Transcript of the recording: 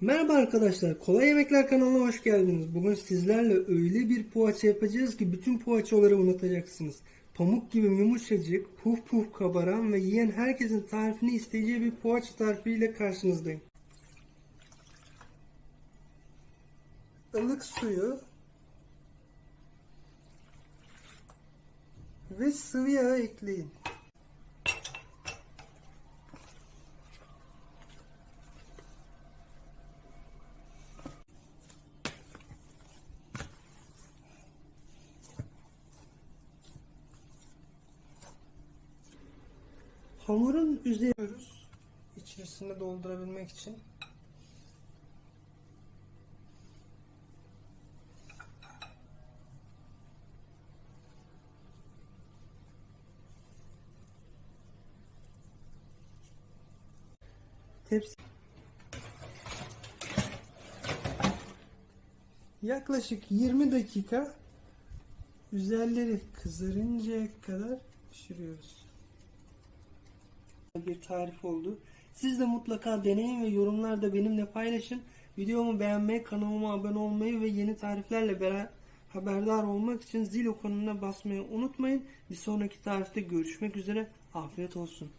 Merhaba arkadaşlar, Kolay Yemekler kanalına hoş geldiniz. Bugün sizlerle öyle bir poğaça yapacağız ki bütün poğaçaları unutacaksınız. Pamuk gibi yumuşacık, puf puf kabaran ve yiyen herkesin tarifini isteyeceği bir poğaça tarifiyle karşınızdayım. Ilık suyu ve sıvı yağ ekleyin. Hamurun üzerine içerisine doldurabilmek için. Tepsi yaklaşık 20 dakika üzerleri kızarıncaya kadar pişiriyoruz bir tarif oldu. Siz de mutlaka deneyin ve yorumlarda benimle paylaşın. Videomu beğenmeyi, kanalıma abone olmayı ve yeni tariflerle beraber haberdar olmak için zil ikonuna basmayı unutmayın. Bir sonraki tarifte görüşmek üzere. Afiyet olsun.